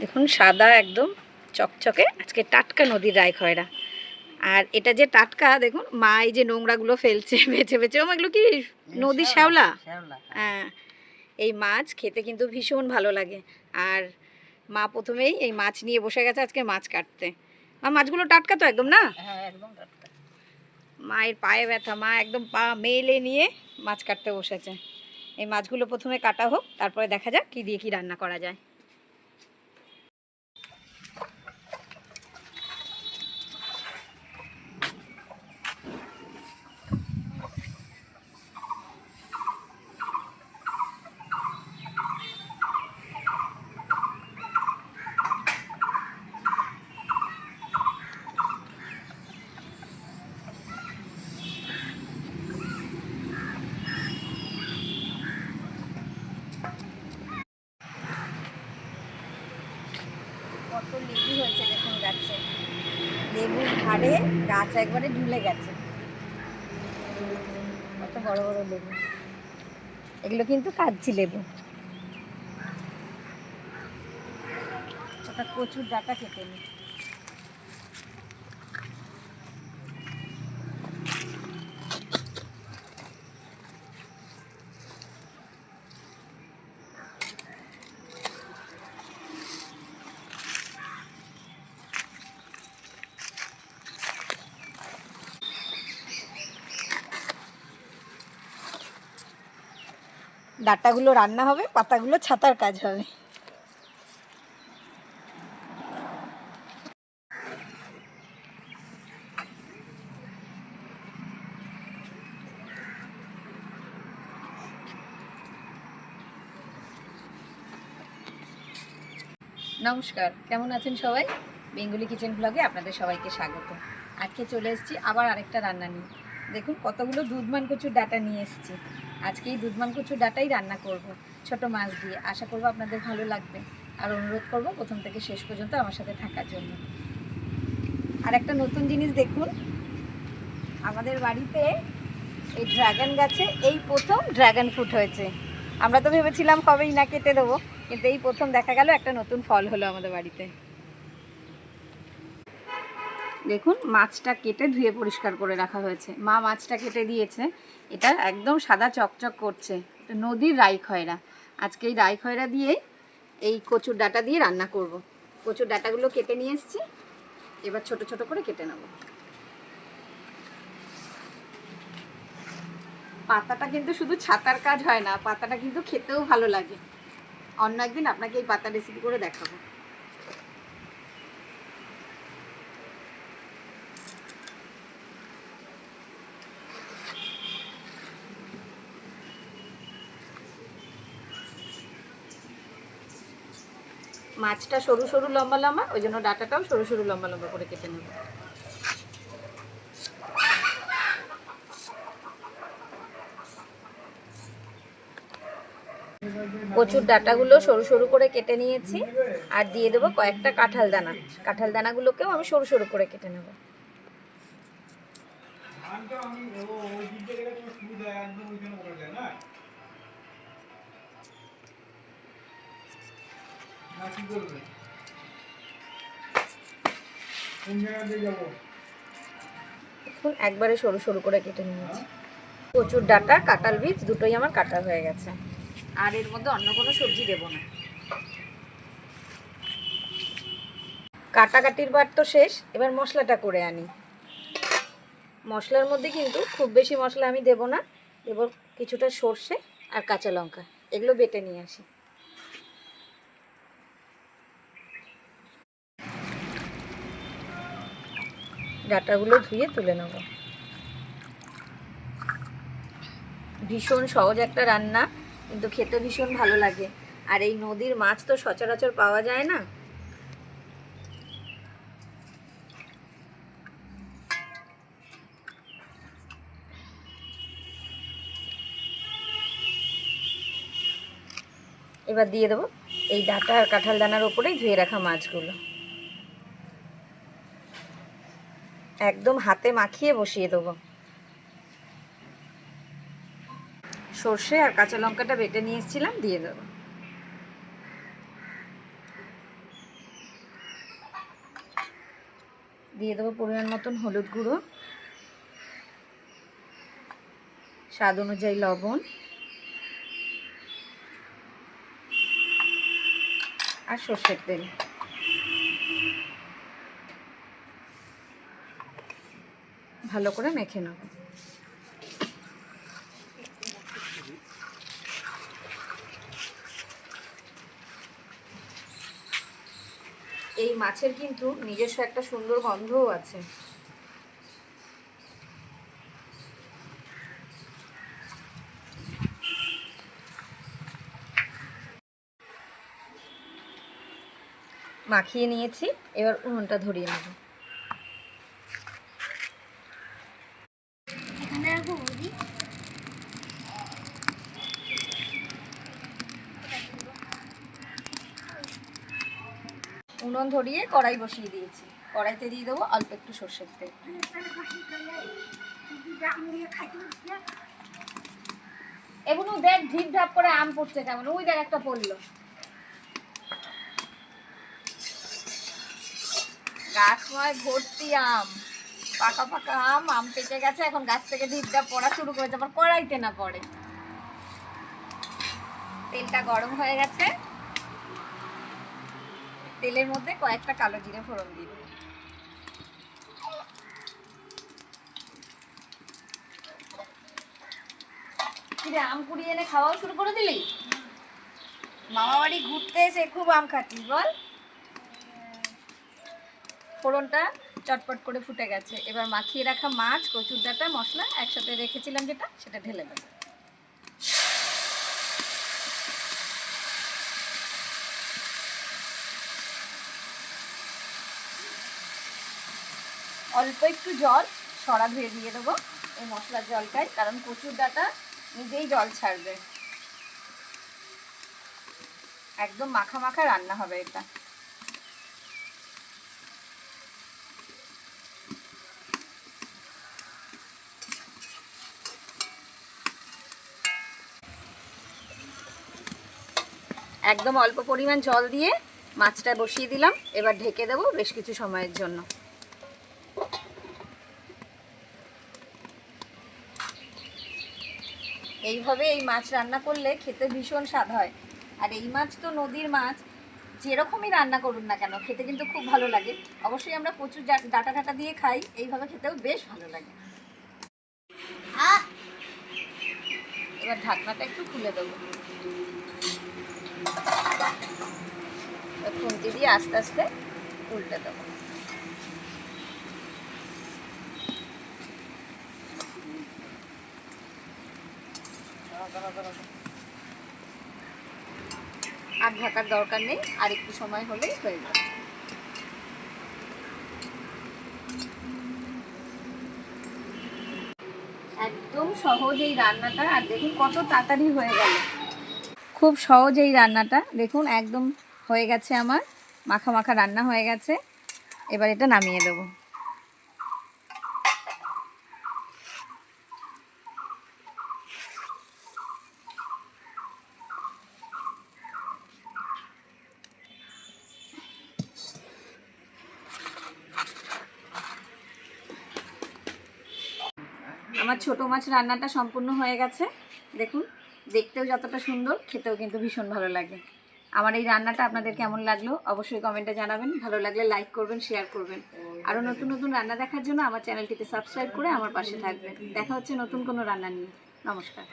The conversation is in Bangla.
দেখুন সাদা একদম চকচকে। আজকে টাটকা নদীর রায় খয়রা। আর এটা যে টাটকা দেখুন মা এই যে নোংরাগুলো ফেলছে বেছে বেছে ও এগুলো কি নদীর শ্যাওলা হ্যাঁ। এই মাছ খেতে কিন্তু ভীষণ ভালো লাগে। আর মা প্রথমেই এই মাছ নিয়ে বসে গেছে আজকে মাছ কাটতে। মা মাছগুলো টাটকা তো একদম না? হ্যাঁ টাটকা। মায়ের পায়ে ব্যথা মা একদম পা মেলে নিয়ে মাছ কাটতে বসেছে। এই মাছগুলো প্রথমে কাটা হোক তারপরে দেখা যাক কী দিয়ে কি রান্না করা যায়। লেবুর ধারে গাছ একবারে ঢুলে গেছে। কত বড় বড় লেবু। এগুলো কিন্তু কাচ্ছি লেবু। ওটা প্রচুর ডাটা খেতে নি ডাটাগুলো রান্না হবে, পাতাগুলো ছাতার কাজ হবে। নমস্কার, কেমন আছেন সবাই? বেঙ্গলি কিচেন ব্লগে আপনাদের সবাইকে স্বাগত। আজকে চলে এসেছি আবার আরেকটা রান্না নিয়ে। দেখুন, কতগুলো দুধমান কচুর ডাটা নিয়ে এসেছি। আজকে এই দুধমান কচুর ডাটাই রান্না করব ছোট মাছ দিয়ে। আশা করব আপনাদের ভালো লাগবে। আর অনুরোধ করব প্রথম থেকে শেষ পর্যন্ত আমার সাথে থাকার জন্য। আর একটা নতুন জিনিস দেখুন, আমাদের বাড়িতে এই ড্রাগন গাছে এই প্রথম ড্রাগন ফ্রুট হয়েছে। আমরা তো ভেবেছিলাম কবেই না কেটে দেবো, কিন্তু এই প্রথম দেখা গেল একটা নতুন ফল হলো আমাদের বাড়িতে। দেখুন, মাছটা কেটে ধুয়ে পরিষ্কার করে রাখা হয়েছে। মা মাছটা কেটে দিয়েছে। এটা একদম সাদা চকচক করছে। নদীর রাই খয়রা আজকে এই রাই খয়রা দিয়ে এই কচুর ডাটা দিয়ে রান্না করব। কচুর ডাটাগুলো কেটে নিয়ে এসেছি। এবার ছোট ছোট করে কেটে নেব। পাতাটা কিন্তু শুধু ছাতার কাজ হয় না, পাতাটা কিন্তু খেতেও ভালো লাগে। অন্য একদিন আপনাকে এই পাতা রেসিপি করে দেখাবো। মাছটা সরু সরু লম্বা লম্বা, ওই জন্য ডাটাটাও সরু সরু লম্বা লম্বা করে কেটে নেব। কচুর ডাটাগুলো সরু সরু করে কেটে নিয়েছি, আর দিয়ে দেবো কয়েকটা কাঁঠাল দানা। কাঁঠাল দানাগুলোকেও আমি সরু সরু করে কেটে নেব। দেখুন একবারে সরু সরু করে কেটে নিয়েছি। কচুর ডাটা, কাঁঠাল বীজ, দুটোই আমার কাটা হয়ে গেছে। আর এর মধ্যে অন্য কোনো সবজি দেবো না। কাটাকাটির বার তো শেষ, এবার মশলাটা করে আনি। মশলার মধ্যে কিন্তু খুব বেশি মশলা আমি দেব না, দেব কিছুটা সর্ষে আর কাঁচা লঙ্কা। এগুলো বেটে নিয়ে আসি। ডাটাগুলো ধুয়ে তুলে নেব। ভীষণ সহজ একটা রান্না, কিন্তু খেতে ভীষণ ভালো লাগে। আর এই নদীর মাছ তো সচরাচর পাওয়া যায় না। এবার দিয়ে দেবো এই ডাটা আর কাঁঠাল দানার ওপরেই ধুয়ে রাখা মাছগুলো। একদম হাতে মাখিয়ে বসিয়ে দেবো। সর্ষে আর কাঁচা লঙ্কাটা বেটে নিয়ে এসেছিলাম দিয়ে দেবো। দিয়ে দেবো পরিমাণ মতন হলুদ গুঁড়ো, স্বাদ অনুযায়ী লবণ, আর সর্ষের তেল। ভালো করে মেখে নেব। এই মাছের কিন্তু নিজস্ব একটা সুন্দর গন্ধও আছে। মাখিয়ে নিয়েছি, এবার উনুনটা ধরিয়ে নেব। উনুন ধরিয়ে কড়াই বসিয়ে দিয়েছি। কড়াইতে দিয়ে দেবো অল্প একটু সর্ষের তেল। এগুলো দেখ, ঢিপ ঢাপ করে আম পড়ছে কেমন। ওই দেখ, একটা পড়ল। ভর্তি আম। পাকা পাকা আম আম পেকে গেছে, এখন গাছ থেকে ঢিপটা পড়া শুরু করেছে, আবার কড়াইতে না পড়ে। তেলটা গরম হয়ে গেছে। তেলের মধ্যে কয়েকটা কালো জিরে ফোড়ন দিয়ে দেবো। কিরে, আম কুড়িয়ে এনে খাওয়াও শুরু করে দিলি? মামা বাড়ি ঘুরতে এসে খুব আম খাচ্ছিস বল। ফোড়নটা চটপট করে ফুটে গেছে। এবার মাখিয়ে রাখা মাছ, কচুর ডাঁটা, মশলা একসাথে রেখেছিলাম যেটা, সেটা ঢেলে দেবো। অল্প একটু জল, সরা ধুয়ে দিয়ে দেবো এই মশলার জলটাই কারণ কচুর ডাঁটা নিজেই জল ছাড়বে। একদম মাখা মাখা রান্না হবে এটা। একদম অল্প পরিমাণ জল দিয়ে মাছটা বসিয়ে দিলাম, এবার ঢেকে দেবো বেশ কিছু সময়ের জন্য। এইভাবে এই মাছ রান্না করলে খেতে ভীষণ স্বাদ হয়। আর এই মাছ তো নদীর মাছ, যেরকমই রান্না করুন না কেন, খেতে কিন্তু খুব ভালো লাগে। অবশ্যই আমরা প্রচুর ডাটা ডাটা দিয়ে খাই, এইভাবে খেতেও বেশ ভালো লাগে। এবার ঢাকনাটা একটু খুলে দেবো। খুন্তি দিয়ে আস্তে আস্তে উল্টে দেবো। আর ঢাকার দরকার নেই, আর একটু সময় হলেই হয়ে যাবে। একদম সহজ এই রান্নাটা, আর দেখুন কত তাড়াতাড়ি হয়ে গেল। খুব সহজ এই রান্নাটা, দেখুন একদম হয়ে গেছে আমার, মাখা মাখা রান্না হয়ে গেছে। এবার এটা নামিয়ে দেবো। আমার ছোট মাছ রান্নাটা সম্পূর্ণ হয়ে গেছে। দেখুন, দেখতেও যতটা সুন্দর, খেতেও কিন্তু ভীষণ ভালো লাগে। আমার এই রান্নাটা আপনাদের কেমন লাগল অবশ্যই কমেন্টে জানাবেন। ভালো লাগলে লাইক করবেন শেয়ার করবেন। আরও নতুন নতুন রান্না দেখার জন্য আমার চ্যানেলটিতে সাবস্ক্রাইব করে আমার পাশে থাকবেন। দেখা হচ্ছে নতুন কোনো রান্না নিয়ে। নমস্কার।